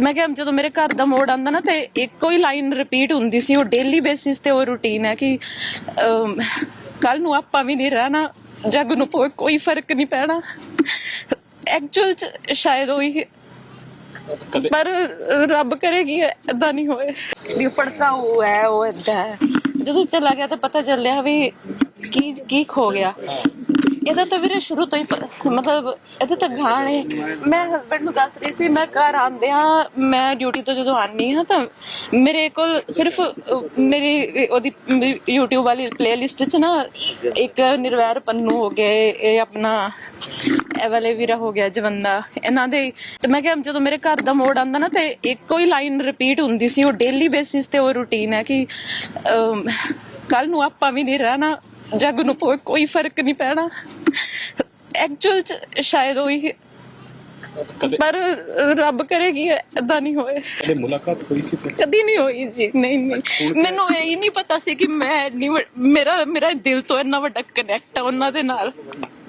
ਤੇ ਮੈਂ ਕਿਹਾ ਜਦੋਂ ਮੇਰੇ ਘਰ ਦਾ ਮੋੜ ਆਂਦਾ ਨਾ ਤੇ ਇੱਕੋ ਹੀ ਲਾਈਨ ਰਿਪੀਟ ਹੁੰਦੀ ਸੀ ਉਹ ਡੇਲੀ ਬੇਸਿਸ ਤੇ ਉਹ ਰੂਟੀਨ ਹੈ ਕਿ ਕੱਲ ਨੂੰ ਆਪਾਂ ਵੀ ਨਹੀਂ ਰਹਿਣਾ ਜੱਗ ਨੂੰ ਕੋਈ ਫ਼ਰਕ ਨਹੀਂ ਪੈਣਾ। ਐਕਚੁਅਲ ਚ ਸ਼ਾਇਦ ਉਹੀ ਪਰ ਰੱਬ ਕਰੇ ਕਿ ਏਦਾਂ ਨਹੀਂ ਹੋਏ। ਵੀ ਭੜਕਾ ਉਹ ਹੈ ਉਹ ਹੈ। ਜਦੋਂ ਚਲਾ ਗਿਆ ਤਾਂ ਪਤਾ ਚੱਲਿਆ ਵੀ ਕੀ ਕੀ ਖੋ ਗਿਆ। ਇਹਦਾ ਤਾਂ ਵੀਰੇ ਸ਼ੁਰੂ ਤੋਂ ਹੀ ਪ- ਮਤਲਬ ਇਹਦਾ ਤਾਂ ਗਾਣੇ ਮੈਂ ਹਸਬੰਡ ਨੂੰ ਦੱਸ ਰਹੀ ਸੀ ਮੈਂ ਘਰ ਆਂਦਿਆਂ ਮੈਂ ਡਿਊਟੀ ਤੋਂ ਜਦੋਂ ਆਨੀ ਹਾਂ ਤਾਂ ਮੇਰੇ ਕੋਲ ਸਿਰਫ ਅਹ, ਮੇਰੀ ਉਹਦੀ YouTube ਵਾਲੀ ਪਲੇਲਿਸਟ 'ਚ ਨਾ ਇੱਕ ਨਿਰਵੈਰ ਪੰਨੂ ਹੋ ਗਏ ਇਹ ਆਪਣਾ ਇਹ ਵਾਲੇ ਵੀਰਾ ਹੋ ਗਿਆ ਜਵੰਦਾ ਇਹਨਾਂ ਦੇ ਤੇ ਮੈਂ ਕਿਹਾ ਜਦੋਂ ਮੇਰੇ ਘਰ ਦਾ ਮੋੜ ਆਂਦਾ ਨਾ ਤੇ ਇੱਕੋ ਹੀ ਲਾਈਨ ਰਿਪੀਟ ਹੁੰਦੀ ਸੀ ਉਹ ਡੇਲੀ ਬੇਸਿਸ ਤੇ ਉਹ ਰੂਟੀਨ ਹੈ ਕਿ ਕੱਲ ਨੂੰ ਆਪਾਂ ਵੀ ਨਹੀਂ ਰਹਿਣਾ। ਜੱਗ ਨੂੰ ਕੋਈ ਫ਼ਰਕ ਨਹੀਂ ਪੈਣਾ। ਐਕਚੁਅਲ ਚ ਸ਼ਾਇਦ ਉਹੀ ਪਰ ਰੱਬ ਕਰੇ ਕਿ ਏਦਾਂ ਨਹੀਂ ਹੋਏ। ਕਦੇ ਮੁਲਾਕਾਤ ਹੋਈ ਸੀ ਤੁਹਾਡੀ? ਕਦੀ ਨਹੀਂ ਹੋਈ ਜੀ ਨਹੀਂ ਨਹੀਂ। ਮੈਨੂੰ ਇਹ ਹੀ ਨਹੀਂ ਪਤਾ ਸੀ ਕਿ ਮੈਂ ਇੰਨੀ ਮੇਰਾ ਮੇਰਾ ਦਿਲ ਤੋਂ ਇੰਨਾ ਵੱਡਾ ਕਨੈਕਟ ਹੈ ਉਹਨਾਂ ਦੇ ਨਾਲ।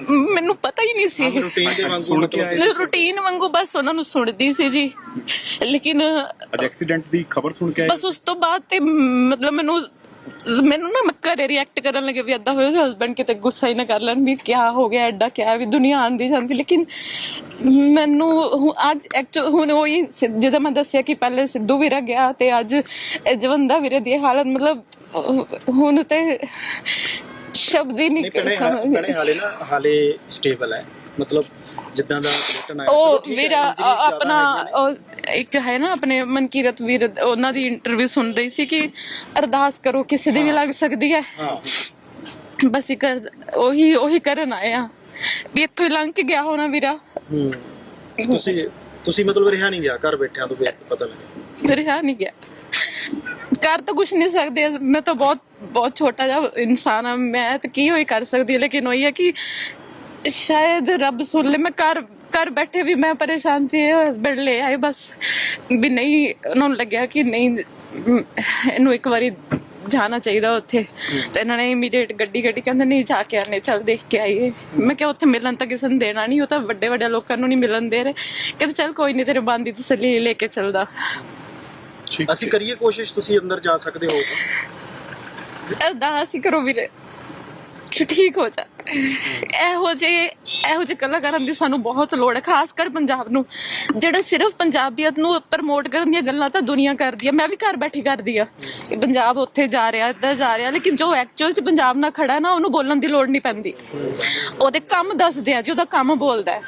ਮੈਨੂੰ ਪਤਾ ਹੀ ਨਹੀਂ ਸੀ। ਰੂਟੀਨ ਦੇ ਵਾਂਗੂ ਸੁਣ ਕੇ ਆਏ ਰੂਟੀਨ ਵਾਂਗੂ ਬਸ ਉਹਨਾਂ ਨੂੰ ਸੁਣਦੀ ਸੀ ਜੀ। ਲੇਕਿਨ ਅੱਜ ਐਕਸੀਡੈਂਟ ਦੀ ਖਬਰ ਸੁਣ ਕੇ ਆਏ? ਬਸ ਉਸ ਤੋਂ ਬਾਅਦ ਤੇ ਮਤਲਬ ਮੈਨੂੰ ਮੈਨੂੰ ਨਾ ਮੈਂ ਘਰੇ ਰਿਐਕਟ ਕਰਨ ਲੱਗੇ ਵੀ ਏਦਾਂ ਹੋਇਆ ਹਸਬੰਡ ਕਿਤੇ ਗੁੱਸਾ ਹੀ ਨਾ ਕਰ ਲੈਣ ਵੀ ਕੀ ਹੋ ਗਿਆ ਐਡਾ ਕਿਆ ਵੀ ਦੁਨੀਆ ਆਂਦੀ ਜਾਂਦੀ। ਲੇਕਿਨ ਮੈਨੂੰ ਹੁ- ਅੱਜ ਐਕਚੁਅਲ ਹੁਣ ਉਹੀ ਸਿ- ਜਿੱਦਾਂ ਮੈਂ ਦੱਸਿਆ ਕਿ ਪਹਿਲੇ ਸਿੱਧੂ ਵੀਰਾ ਗਿਆ ਤੇ ਅੱਜ ਜਵੰਦਾ ਵੀਰੇ ਦੀ ਹਾਲਤ ਮਤਲਬ ਅਹ, ਹੁਣ ਤੇ ਸ਼ਬਦ ਹੀ ਨਹੀਂ ਨਹੀਂ ਭੈਣੇ ਸਮਝ ਭੈਣੇ ਹਾਲੇ ਨਾ ਹਾਲੇ ਸਟੇਬਲ ਹੈ। ਮਤਲਬ ਜਿੱਦਾਂ ਦਾ ਰਿਟਰਨ ਆਇਆ ਉਹ ਵੀਰਾ ਆਪਣਾ। ਉਹ ਇੱਕ ਹੈ ਨਾ ਆਪਣੇ ਮਨਕੀਰਤ ਵੀਰ ਉਹਨਾਂ ਦੀ ਇੰਟਰਵਿਊ ਸੁਣ ਰਹੀ ਸੀ ਕਿ ਅਰਦਾਸ ਕਰੋ ਕਿਸੇ ਦੀ ਵੀ ਲੱਗ ਸਕਦੀ ਹੈ। ਹਾਂ। ਬਸ ਇੱਕ ਉਹੀ ਉਹੀ ਕਰਨ ਆਏ ਆ। ਵੀ ਇੱਥੋਂ ਹੀ ਲੰਘ ਕੇ ਗਿਆ ਹੋਣਾ ਵੀਰਾ। ਹੂੰ। ਤੁਸੀਂ ਤੁਸੀਂ ਮਤਲਬ ਰਿਹਾ ਨਹੀਂ ਗਿਆ ਘਰ ਬੈਠਿਆਂ ਤੋਂ ਵੇਖ ਕੇ ਪਤਾ ਲੱਗਿਆ। ਰਿਹਾ ਨਹੀਂ ਗਿਆ। ਕਰ ਤਾਂ ਕੁਝ ਨਹੀਂ ਸਕਦੇ ਮੈਂ ਤਾਂ ਬਹੁਤ ਬਹੁਤ ਛੋਟਾ ਜਿਹਾ ਇਨਸਾਨ ਆ। ਮੈਂ ਤਾਂ ਕੀ ਹੋਈ ਕਰ ਸਕਦੀ ਹਾਂ, ਲੇਕਿਨ ਉਹੀ ਹੈ ਕਿ ਸ਼ਾਇਦ ਰੱਬ ਸੁਣ ਲੈ ਮੈਂ ਘਰ ਘਰ ਬੈਠੇ ਵੀ ਮੈਂ ਪਰੇਸ਼ਾਨ ਸੀ ਹਸਬੰਡ ਲੈ ਆਏ ਬਸ ਵੀ ਨਹੀਂ ਉਹਨਾਂ ਨੂੰ ਲੱਗਿਆ ਕਿ ਨਹੀਂ ਇਹਨੂੰ ਇੱਕ ਵਾਰੀ ਜਾਣਾ ਚਾਹੀਦਾ ਉੱਥੇ ਤੇ ਇਹਨਾਂ ਨੇ ਇਮੀਡੀਏਟ ਗੱਡੀ ਗੱਡੀ ਕਹਿੰਦੇ ਨਹੀਂ ਜਾ ਕੇ ਆਨੇ ਚੱਲ ਦੇਖ ਕੇ ਆਈਏ ਮੈਂ ਕਿਹਾ ਉੱਥੇ ਮਿਲਣ ਤਾਂ ਕਿਸੇ ਨੂੰ ਦੇਣਾ ਨਹੀਂ ਉਹ ਤਾਂ ਵੱਡੇ ਵੱਡੇ ਲੋਕਾਂ ਨੂੰ ਨਹੀਂ ਮਿਲਣ ਦੇ ਰਹੇ ਕਹਿੰਦੇ ਚੱਲ ਕੋਈ ਨਹੀਂ ਤੇਰੇ ਬੰਦੀ ਤਸੱਲੀ ਲੈ ਕੇ ਚੱਲਦਾ ਠੀਕ ਅਸੀਂ ਕਰੀਏ ਕੋਸ਼ਿਸ਼ ਤੁਸੀਂ ਅੰਦਰ ਜਾ ਸਕਦੇ ਹੋ ਤਾਂ ਅਰਦਾਸ ਹੀ ਕਰੋ ਵੀਰੇ ਕਿ ਠੀਕ ਹੋ ਜਾ। ਇਹੋ ਜੇ ਇਹੋ ਜੇ ਕਲਾਕਾਰਾਂ ਦੀ ਸਾਨੂੰ ਬਹੁਤ ਲੋੜ ਹੈ, ਖਾਸ ਕਰ ਪੰਜਾਬ ਨੂੰ। ਜਿਹੜਾ ਸਿਰਫ ਪੰਜਾਬੀਅਤ ਨੂੰ ਪ੍ਰਮੋਟ ਕਰਨ ਦੀਆਂ ਗੱਲਾਂ ਤਾਂ ਦੁਨੀਆ ਕਰਦੀ ਹੈ। ਮੈਂ ਵੀ ਘਰ ਬੈਠੀ ਕਰਦੀ ਆ ਕਿ ਪੰਜਾਬ ਉੱਥੇ ਜਾ ਰਿਹਾ, ਇੱਧਰ ਜਾ ਰਿਹਾ, ਲੇਕਿਨ ਜੋ ਐਕਚੁਅਲ ਚ ਪੰਜਾਬ ਨਾਲ ਖੜਾ ਨਾ, ਉਹਨੂੰ ਬੋਲਣ ਦੀ ਲੋੜ ਨਹੀਂ ਪੈਂਦੀ। ਉਹਦੇ ਕੰਮ ਦੱਸਦੇ ਆ ਜੀ, ਉਹਦਾ ਕੰਮ ਬੋਲਦਾ ਹੈ।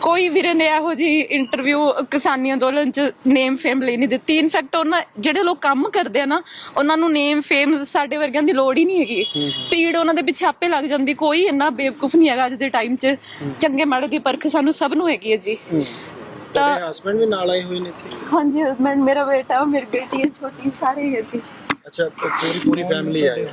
ਕੋਈ ਵੀਰੇ ਨੇ ਇਹੋ ਜੀ ਇੰਟਰਵਿਊ ਕਿਸਾਨੀ ਅੰਦੋਲਨ ਚ ਨੇਮ ਫੇਮ ਲਈ ਨਹੀਂ ਦਿੱਤੀ। ਇਨਫੈਕਟ ਉਹਨਾਂ ਜਿਹੜੇ ਲੋਕ ਕੰਮ ਕਰਦੇ ਆ ਨਾ ਉਹਨਾਂ ਨੂੰ ਨੇਮ ਫੇਮ ਸਾਡੇ ਵਰਗਿਆਂ ਦੀ ਲੋੜ ਹੀ ਨਹੀਂ ਹੈਗੀ। ਪੀੜ ਉਹਨਾਂ ਦੇ ਪਿੱਛੇ ਆਪੇ ਲੱਗ ਜਾਂਦੀ। ਕੋਈ ਇੰਨਾ ਬੇਵਕੂਫ ਨਹੀਂ ਹੈਗਾ ਅੱਜ ਦੇ ਟਾਈਮ 'ਚ। ਚੰਗੇ ਮਾੜੇ ਦੀ ਪਰਖ ਸਾਨੂੰ ਸਭ ਨੂੰ ਹੈਗੀ ਹੈ ਜੀ। ਤੁਹਾਡੇ ਹਸਬੰਡ ਵੀ ਨਾਲ ਆਏ ਹੋਏ ਨੇ ਇੱਥੇ? ਹਾਂਜੀ ਹਸਬੰਡ ਮੇਰਾ ਬੇਟਾ ਮੇਰੀ ਬੇਟੀ ਹੈ ਛੋਟੀ ਸਾਰੇ ਹੀ ਜੀ। ਅੱਛਾ ਪੂਰੀ ਪੂਰੀ ਫੈਮਿਲੀ ਆਏ।